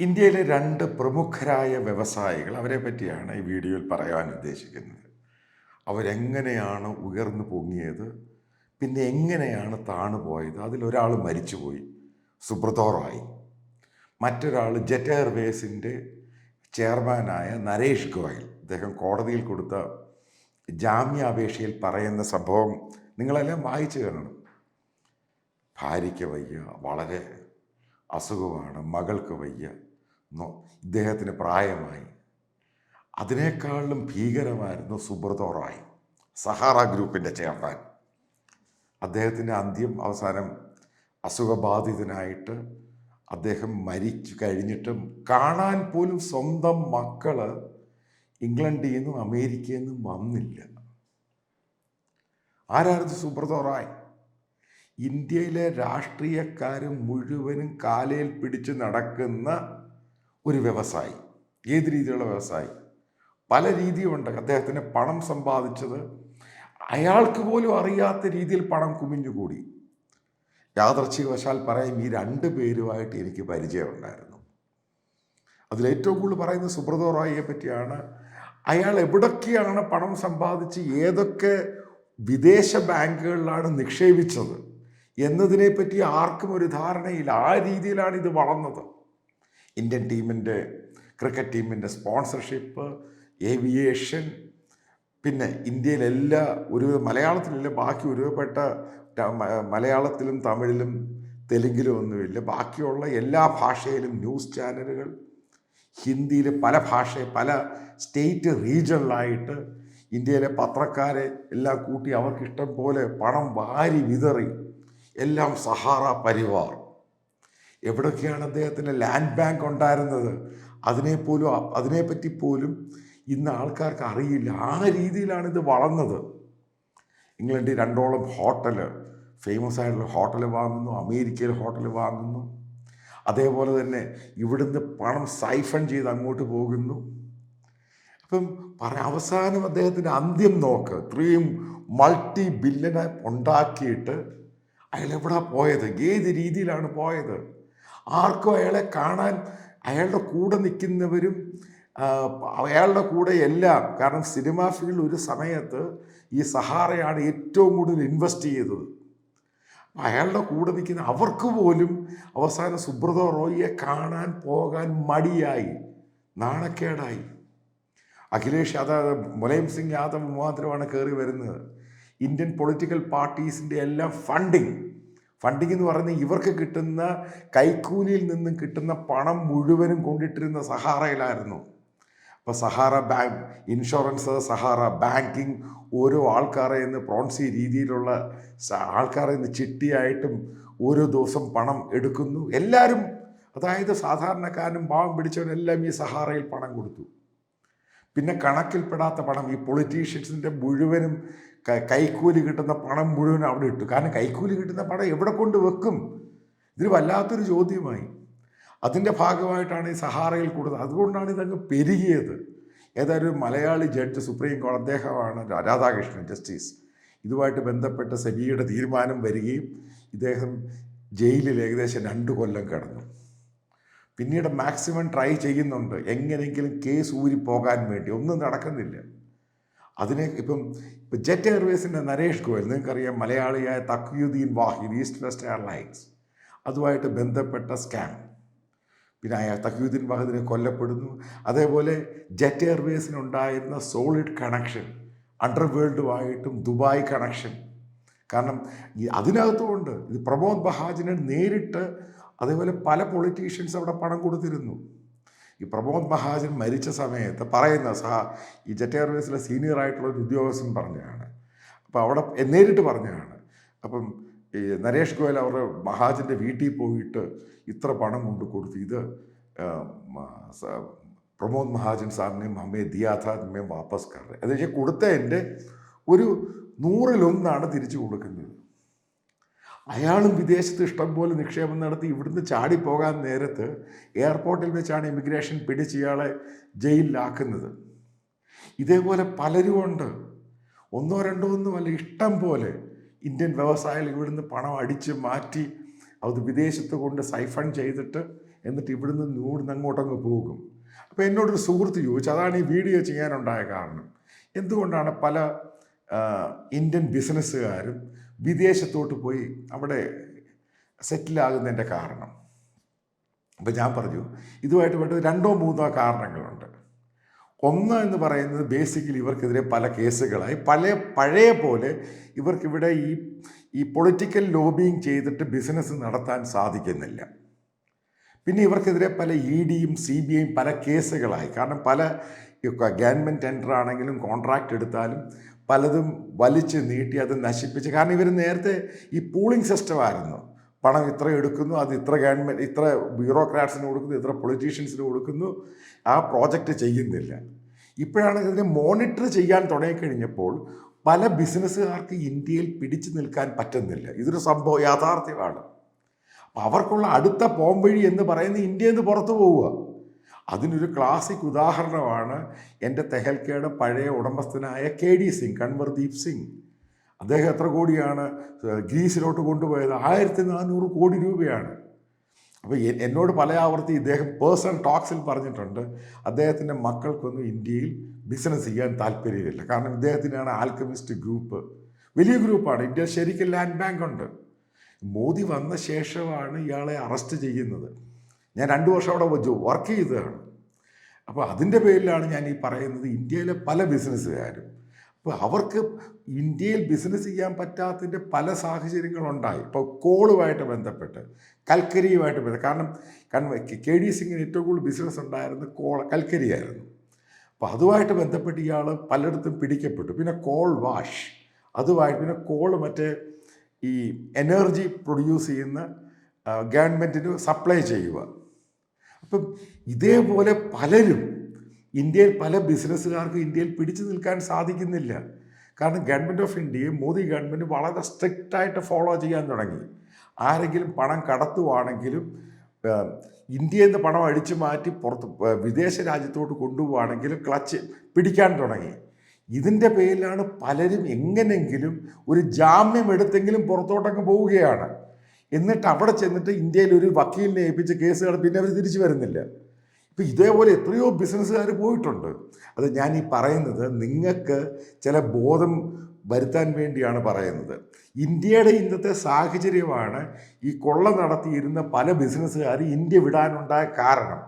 ഇന്ത്യയിലെ രണ്ട് പ്രമുഖരായ വ്യവസായികൾ അവരെ പറ്റിയാണ് ഈ വീഡിയോയിൽ പറയാൻ ഉദ്ദേശിക്കുന്നത്. അവരെങ്ങനെയാണ് ഉയർന്നു പൊങ്ങിയത് പിന്നെ എങ്ങനെയാണ് താണു പോയത് അതിലൊരാൾ മരിച്ചുപോയി സുബ്രതോറായി. മറ്റൊരാൾ ജെറ്റ് എയർവേസിന്റെ ചെയർമാനായ നരേഷ് ഗോയൽ. അദ്ദേഹം കോടതിയിൽ കൊടുത്ത ജാമ്യാപേക്ഷയിൽ പറയുന്ന സംഭവം നിങ്ങളെല്ലാം വായിച്ചു കാണണം ഭാര്യയ്ക്ക് വയ്യ വളരെ അസുഖമാണ് മകൾക്ക് വയ്യ ഇദ്ദേഹത്തിന് പ്രായമായി. അതിനേക്കാളും ഭീകരമായിരുന്നു സുബ്രതോ റായ് സഹാറ ഗ്രൂപ്പിന്റെ ചെയർമാൻ. അദ്ദേഹത്തിന്റെ അന്ത്യം അവസാനം അസുഖബാധിതനായിട്ട് അദ്ദേഹം മരിച്ചു കഴിഞ്ഞിട്ടും കാണാൻ പോലും സ്വന്തം മക്കൾ ഇംഗ്ലണ്ടിൽ നിന്നും അമേരിക്കയിൽ നിന്നും വന്നില്ല. ആരായിരുന്നു സുബ്രതോ റായ്? ഇന്ത്യയിലെ രാഷ്ട്രീയക്കാരും മുഴുവനും കാലയിൽ പിടിച്ച് നടക്കുന്ന ഒരു വ്യവസായി ഏത് രീതിയിലുള്ള വ്യവസായി? പല രീതിയുമുണ്ട് അദ്ദേഹത്തിന് പണം സമ്പാദിച്ചത് അയാൾക്ക് പോലും അറിയാത്ത രീതിയിൽ പണം കുമിഞ്ഞുകൂടി. യാദർച്ഛികവശാൽ പറയും ഈ രണ്ട് പേരുമായിട്ട് എനിക്ക് പരിചയമുണ്ടായിരുന്നു. അതിലേറ്റവും കൂടുതൽ പറയുന്നത് സുബ്രതോ റായിയെ പറ്റിയാണ്. അയാൾ എവിടൊക്കെയാണ് പണം സമ്പാദിച്ച് ഏതൊക്കെ വിദേശ ബാങ്കുകളിലാണ് നിക്ഷേപിച്ചത് എന്നതിനെപ്പറ്റി ആർക്കും ഒരു ധാരണയില്ല. ആ രീതിയിലാണ് ഇത് വളർന്നത്. ഇന്ത്യൻ ടീമിന്റെ ക്രിക്കറ്റ് ടീമിന്റെ സ്പോൺസർഷിപ്പ് ഏവിയേഷൻ പിന്നെ ഇന്ത്യയിലെല്ലാ ഒരു മലയാളത്തിലല്ല ബാക്കി ഒരുപെട്ട മലയാളത്തിലും തമിഴിലും തെലുങ്കിലും ഒന്നുമില്ല. ബാക്കിയുള്ള എല്ലാ ഭാഷയിലും ന്യൂസ് ചാനലുകൾ ഹിന്ദിയിൽ പല ഭാഷ പല സ്റ്റേറ്റ് റീജിയണിലായിട്ട് ഇന്ത്യയിലെ പത്രക്കാരെ എല്ലാം കൂട്ടി അവർക്കിഷ്ടം പോലെ പണം വാരി വിതറി. എല്ലാം സഹാറ പരിവാർ. എവിടൊക്കെയാണ് അദ്ദേഹത്തിന് ലാൻഡ് ബാങ്ക് ഉണ്ടായിരുന്നത്? അതിനെപ്പോലും അതിനെപ്പറ്റി പോലും ഇന്ന് ആൾക്കാർക്ക് അറിയില്ല. ആ രീതിയിലാണ് ഇത് വളർന്നത്. ഇംഗ്ലണ്ടിൽ രണ്ടോളം ഹോട്ടൽ ഫേമസ് ആയിട്ടുള്ള ഹോട്ടൽ വാങ്ങുന്നു അമേരിക്കയിൽ ഹോട്ടൽ വാങ്ങുന്നു. അതേപോലെ തന്നെ ഇവിടുന്ന് പണം സൈഫൺ ചെയ്ത് അങ്ങോട്ട് പോകുന്നു. അപ്പം പറ അവസാനം അദ്ദേഹത്തിന്റെ അന്ത്യം നോക്ക്. ഇത്രയും മൾട്ടി ബില്യനെ ഉണ്ടാക്കിയിട്ട് അയാൾ എവിടെ പോയത്? ഏത് രീതിയിലാണ് പോയത്? ആർക്കും അയാളെ കാണാൻ അയാളുടെ കൂടെ നിൽക്കുന്നവരും അയാളുടെ കൂടെ എല്ലാം. കാരണം സിനിമാ ഫീൽഡ് ഒരു സമയത്ത് ഈ സഹാറയാണ് ഏറ്റവും കൂടുതൽ ഇൻവെസ്റ്റ് ചെയ്തത്. അയാളുടെ കൂടെ നിൽക്കുന്ന അവർക്ക് പോലും അവസാനം സുബ്രത റോയിയെ കാണാൻ പോകാൻ മടിയായി നാണക്കേടായി. അഖിലേഷ് യാദവ് മുലയം സിംഗ് യാദവ് മാത്രമാണ് കയറി വരുന്നത്. ഇന്ത്യൻ പൊളിറ്റിക്കൽ പാർട്ടീസിന്റെ എല്ലാം ഫണ്ടിങ്. ഫണ്ടിങ് എന്ന് പറയുന്നത് ഇവർക്ക് കിട്ടുന്ന കൈക്കൂലിയിൽ നിന്നും കിട്ടുന്ന പണം മുഴുവനും കൊണ്ടിട്ടിരുന്ന സഹാറയിലായിരുന്നു അപ്പോൾ Sahara bank insurance Sahara banking ഓരോ ആൾക്കാരെ നിന്ന് പ്രോൺസി രീതിയിലുള്ള ആൾക്കാരെ നിന്ന് ചിട്ടിയായിട്ടും ഓരോ ദിവസം പണം എടുക്കുന്നു. എല്ലാവരും അതായത് സാധാരണക്കാരനും പാവം പിടിച്ചവനെല്ലാം ഈ സഹാറയിൽ പണം കൊടുത്തു. പിന്നെ കണക്കിൽപ്പെടാത്ത പണം ഈ പൊളിറ്റീഷ്യൻസിന്റെ മുഴുവനും കൈക്കൂലി കിട്ടുന്ന പണം മുഴുവൻ അവിടെ ഇട്ടു. കാരണം കൈക്കൂലി കിട്ടുന്ന പണം എവിടെ കൊണ്ട് വെക്കും? ഇതിന് വല്ലാത്തൊരു ചോദ്യമായി. അതിന്റെ ഭാഗമായിട്ടാണ് ഈ സഹാറയിൽ കൂടുതൽ അതുകൊണ്ടാണ് ഇതങ്ങ് പെരുകിയത്. ഏതായാലും ഒരു മലയാളി ജഡ്ജ് സുപ്രീം കോടതി അദ്ദേഹമാണ് രാധാകൃഷ്ണൻ ജസ്റ്റിസ്. ഇതുമായിട്ട് ബന്ധപ്പെട്ട സെബിയുടെ തീരുമാനം വരികയും ഇദ്ദേഹം ജയിലിൽ ഏകദേശം രണ്ട് കൊല്ലം കിടന്നു. പിന്നീട് മാക്സിമം ട്രൈ ചെയ്യുന്നുണ്ട്. എങ്ങനെയെങ്കിലും കേസ് ഊരി പോകാൻ വേണ്ടി. ഒന്നും നടക്കുന്നില്ല. അതിനെ ഇപ്പം ഇപ്പം ജെറ്റ് എയർവേസിന്റെ നരേഷ് ഗോയൽ നിങ്ങൾക്കറിയാം മലയാളിയായ Thakiyudeen Wahid East West airlines. അതുമായിട്ട് ബന്ധപ്പെട്ട സ്കാം. പിന്നെ അയാൾ തക്യുദ്ദീൻ വാഹിദിനെ കൊല്ലപ്പെടുന്നു. അതേപോലെ ജെറ്റ് എയർവേസിനുണ്ടായിരുന്ന സോളിഡ് കണക്ഷൻ അണ്ടർവേൾഡുമായിട്ടും ദുബായ് കണക്ഷൻ. കാരണം ഈ അതിനകത്തുമുണ്ട്. ഇത് പ്രമോദ് ബഹാജിനെ നേരിട്ട് അതേപോലെ പല പൊളിറ്റീഷ്യൻസ് അവിടെ പണം കൊടുത്തിരുന്നു. ഈ പ്രമോദ് മഹാജൻ മരിച്ച സമയത്ത് പറയുന്ന സഹ ഈ ജെറ്റ് എയർവേസിലെ സീനിയർ ആയിട്ടുള്ള ഒരു ഉദ്യോഗസ്ഥൻ പറഞ്ഞതാണ്. അപ്പോൾ അവിടെ നേരിട്ട് പറഞ്ഞതാണ്. അപ്പം ഈ നരേഷ് ഗോയൽ അവരുടെ മഹാജന്റെ വീട്ടിൽ പോയിട്ട് ഇത്ര പണം കൊണ്ട് കൊടുത്തു ഇത് പ്രമോദ് മഹാജൻ സാറിനെയും അമ്മയെ ദിയാഥ അമ്മയെ വാപ്പസ് കറേ അത് വെച്ചാൽ കൊടുത്തതിന്റെ ഒരു നൂറിലൊന്നാണ് തിരിച്ചു കൊടുക്കുന്നത്. അയാളും വിദേശത്ത് ഇഷ്ടംപോലെ നിക്ഷേപം നടത്തി ഇവിടുന്ന് ചാടിപ്പോകാൻ നേരത്ത് എയർപോർട്ടിൽ വെച്ചാണ് ഇമിഗ്രേഷൻ പിടിച്ച് ഇയാളെ ജയിലിലാക്കുന്നത്. ഇതേപോലെ പലരും ഉണ്ട്. ഒന്നോ രണ്ടോ ഒന്നുമല്ല ഇഷ്ടം പോലെ ഇന്ത്യൻ വ്യവസായികൾ ഇവിടുന്ന് പണം അടിച്ച് മാറ്റി അത് വിദേശത്ത് കൊണ്ട് സൈഫൺ ചെയ്തിട്ട് എന്നിട്ട് ഇവിടുന്ന് ഇവിടുന്ന് അങ്ങോട്ടങ്ങ് പോകും. അപ്പോൾ എന്നോടൊരു സുഹൃത്ത് ചോദിച്ചു അതാണ് ഈ വീഡിയോ ചെയ്യാനുണ്ടായ കാരണം? എന്തുകൊണ്ടാണ് പല ഇന്ത്യൻ ബിസിനസ്സുകാരും വിദേശത്തോട്ട് പോയി അവിടെ സെറ്റിലാകുന്നതിന്റെ കാരണം. അപ്പോൾ ഞാൻ പറഞ്ഞു ഇതുമായിട്ട് വേണ്ട രണ്ടോ മൂന്നോ കാരണങ്ങളുണ്ട്. ഒന്ന് എന്ന് പറയുന്നത് ബേസിക്കലി ഇവർക്കെതിരെ പല കേസുകളായി. പല പഴയ പോലെ ഇവർക്കിവിടെ ഈ ഈ പൊളിറ്റിക്കൽ ലോബിങ് ചെയ്തിട്ട് ബിസിനസ് നടത്താൻ സാധിക്കുന്നില്ല. പിന്നെ ഇവർക്കെതിരെ പല ഇ ഡിയും സി ബി ഐയും പല കേസുകളായി. കാരണം പല ഗവൺമെന്റ് ടെൻഡർ ആണെങ്കിലും കോൺട്രാക്റ്റ് എടുത്താലും പലതും വലിച്ച് നീട്ടി അത് നശിപ്പിച്ച്. കാരണം ഇവർ നേരത്തെ ഈ പൂളിംഗ് സിസ്റ്റമായിരുന്നു പണം ഇത്ര എടുക്കുന്നു അത് ഇത്ര ഗവൺമെന്റ് ഇത്ര ബ്യൂറോക്രാറ്റ്സിന് കൊടുക്കുന്നു ഇത്ര പൊളിറ്റീഷ്യൻസിന് കൊടുക്കുന്നു. ആ പ്രോജക്റ്റ് ചെയ്യുന്നില്ല. ഇപ്പോഴാണ് ഇതിനെ മോണിറ്റർ ചെയ്യാൻ തുടങ്ങിക്കഴിഞ്ഞപ്പോൾ പല ബിസിനസ്സുകാർക്ക് ഇന്ത്യയിൽ പിടിച്ചു നിൽക്കാൻ പറ്റുന്നില്ല. ഇതൊരു സംഭവം യാഥാർത്ഥ്യമാണ്. അപ്പം അവർക്കുള്ള അടുത്ത പോംവഴി എന്ന് പറയുന്നത് ഇന്ത്യയിൽ നിന്ന് പുറത്തു പോവുക. അതിനൊരു ക്ലാസിക് ഉദാഹരണമാണ് എന്റെ തെഹൽക്കയുടെ പഴയ ഉടമസ്ഥനായ കെ ഡി സിംഗ് കൺവർദീപ് സിംഗ്. അദ്ദേഹം എത്ര കോടിയാണ് ഗ്രീസിലോട്ട് കൊണ്ടുപോയത്? ആയിരത്തി നാനൂറ് കോടി രൂപയാണ്. അപ്പോൾ എന്നോട് പല ആവർത്തി ഇദ്ദേഹം പേഴ്സണൽ ടോക്സിൽ പറഞ്ഞിട്ടുണ്ട് അദ്ദേഹത്തിന്റെ മക്കൾക്കൊന്നും ഇന്ത്യയിൽ ബിസിനസ് ചെയ്യാൻ താല്പര്യമില്ല. കാരണം ഇദ്ദേഹത്തിനാണ് ആൽക്കമിസ്റ്റ് ഗ്രൂപ്പ് വലിയ ഗ്രൂപ്പാണ്. ഇന്ത്യ ശരിക്കും ലാൻഡ് ബാങ്ക് ഉണ്ട്. മോദി വന്ന ശേഷമാണ് ഇയാളെ അറസ്റ്റ് ചെയ്യുന്നത്. ഞാൻ രണ്ട് വർഷം അവിടെ വർക്ക് ചെയ്തതാണ്. അപ്പോൾ അതിന്റെ പേരിലാണ് ഞാൻ ഈ പറയുന്നത് ഇന്ത്യയിലെ പല ബിസിനസ്സുകാരും. അപ്പോൾ അവർക്ക് ഇന്ത്യയിൽ ബിസിനസ് ചെയ്യാൻ പറ്റാത്തതിന്റെ പല സാഹചര്യങ്ങളുണ്ടായി. ഇപ്പോൾ കോളുമായിട്ട് ബന്ധപ്പെട്ട് കൽക്കരിയുമായിട്ട് ബന്ധപ്പെട്ട് കാരണം കാരണം കെ ഡി സിംഗിന് ഏറ്റവും കൂടുതൽ ബിസിനസ് ഉണ്ടായിരുന്നത് കോൾ കൽക്കരിയായിരുന്നു അപ്പോൾ അതുമായിട്ട് ബന്ധപ്പെട്ട് ഇയാൾ പലയിടത്തും പിടിക്കപ്പെട്ടു. പിന്നെ കോൾ വാഷ്. അതുമായിട്ട് പിന്നെ കോൾ മറ്റേ ഈ എനർജി പ്രൊഡ്യൂസ് ചെയ്യുന്ന ഗവൺമെന്റിന് സപ്ലൈ ചെയ്യുക. അപ്പം ഇതേപോലെ പലരും ഇന്ത്യയിൽ പല ബിസിനസ്സുകാർക്കും ഇന്ത്യയിൽ പിടിച്ചു നിൽക്കാൻ സാധിക്കുന്നില്ല. കാരണം ഗവൺമെന്റ് ഓഫ് ഇന്ത്യയെ മോദി ഗവൺമെന്റ് വളരെ സ്ട്രിക്റ്റായിട്ട് ഫോളോ ചെയ്യാൻ തുടങ്ങി. ആരെങ്കിലും പണം കടത്തുവാണെങ്കിലും ഇന്ത്യയിൽ നിന്ന് പണം അടിച്ചു മാറ്റി പുറത്ത് വിദേശ രാജ്യത്തോട്ട് കൊണ്ടുപോവുകയാണെങ്കിലും ക്ലച്ച് പിടിക്കാൻ തുടങ്ങി. ഇതിന്റെ പേരിലാണ് പലരും എങ്ങനെയെങ്കിലും ഒരു ജാമ്യം എടുത്തെങ്കിലും പുറത്തോട്ടങ്ങ് പോവുകയാണ്. എന്നിട്ട് അവിടെ ചെന്നിട്ട് ഇന്ത്യയിൽ ഒരു വക്കീലിനെ ഏൽപ്പിച്ച കേസ് പിന്നെ അവർ തിരിച്ചു വരുന്നില്ല. ഇപ്പം ഇതേപോലെ എത്രയോ ബിസിനസ്സുകാർ പോയിട്ടുണ്ട്. അത് ഞാൻ ഈ പറയുന്നത് നിങ്ങൾക്ക് ചില ബോധം വരുത്താൻ വേണ്ടിയാണ് പറയുന്നത്. ഇന്ത്യയുടെ ഇന്നത്തെ സാഹചര്യമാണ് ഈ കൊള്ള നടത്തിയിരുന്ന പല ബിസിനസ്സുകാർ ഇന്ത്യ വിടാനുണ്ടായ കാരണം.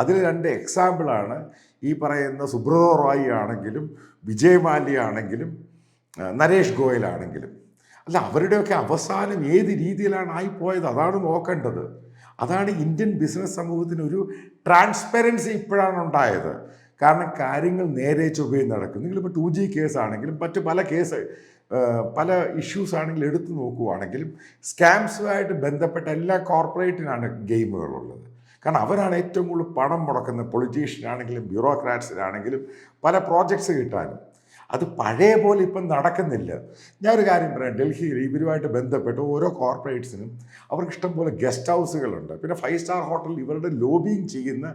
അതിൽ രണ്ട് എക്സാമ്പിളാണ് ഈ പറയുന്ന സുബ്രതോ റോയി ആണെങ്കിലും വിജയ് ആണെങ്കിലും നരേഷ് ഗോയൽ ആണെങ്കിലും. അല്ല അവരുടെയൊക്കെ അവസാനം ഏത് രീതിയിലാണ് ആയിപ്പോയത് അതാണ് നോക്കേണ്ടത്. അതാണ് ഇന്ത്യൻ ബിസിനസ് സമൂഹത്തിന് ഒരു ട്രാൻസ്പെറൻസി ഇപ്പോഴാണ് ഉണ്ടായത്. കാരണം കാര്യങ്ങൾ നേരെ ചൊവ്വയിൽ നടക്കും നിങ്ങളിപ്പോൾ ടു ജി കേസ് ആണെങ്കിലും മറ്റ് പല കേസ് പല ഇഷ്യൂസ് ആണെങ്കിലും എടുത്തു നോക്കുവാണെങ്കിലും സ്കാംസുമായിട്ട് ബന്ധപ്പെട്ട എല്ലാ കോർപ്പറേറ്റിനാണ് ഗെയിമുകളുള്ളത്. കാരണം അവരാണ് ഏറ്റവും കൂടുതൽ പണം മുടക്കുന്നത് പൊളിറ്റീഷ്യനാണെങ്കിലും ബ്യൂറോക്രാറ്റ്സിനാണെങ്കിലും പല പ്രോജക്ട്സ് കിട്ടാനും. അത് പഴയ പോലെ ഇപ്പം നടക്കുന്നില്ല. ഞാനൊരു കാര്യം പറയാം. ഡൽഹിയിൽ ഇവരുമായിട്ട് ബന്ധപ്പെട്ട് ഓരോ കോർപ്പറേറ്റ്സിനും അവർക്ക് ഇഷ്ടം ഇഷ്ടംപോലെ ഗസ്റ്റ് ഹൗസുകളുണ്ട്. പിന്നെ ഫൈവ് സ്റ്റാർ ഹോട്ടൽ ഇവരുടെ ലോബിയും ചെയ്യുന്ന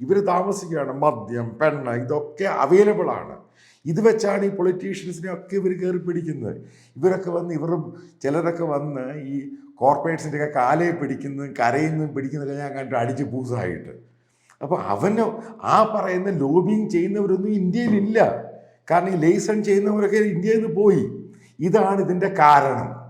ഇവർ താമസിക്കുകയാണ്. മദ്യം പെണ്ണ ഇതൊക്കെ അവൈലബിൾ ആണ്. ഇത് വെച്ചാണ് ഈ പൊളിറ്റീഷ്യൻസിനെ ഒക്കെ ഇവർ കയറി പിടിക്കുന്നത്. ഇവരൊക്കെ വന്ന് ഇവരും ചിലരൊക്കെ വന്ന് ഈ കോർപ്പറേറ്റ്സിന്റെയൊക്കെ കാലേ പിടിക്കുന്നതും കരയുന്നതും പിടിക്കുന്നതൊക്കെ ഞാൻ കണ്ടു അടിച്ച് പൂസായിട്ട്. അപ്പോൾ അവന് ആ പറയുന്ന ലോബിങ് ചെയ്യുന്നവരൊന്നും ഇന്ത്യയിലില്ല. കാരണം ഈ ലൈസൺ ചെയ്യുന്നവരൊക്കെ ഇന്ത്യയിൽ നിന്ന് പോയി. ഇതാണ് ഇതിന്റെ കാരണം.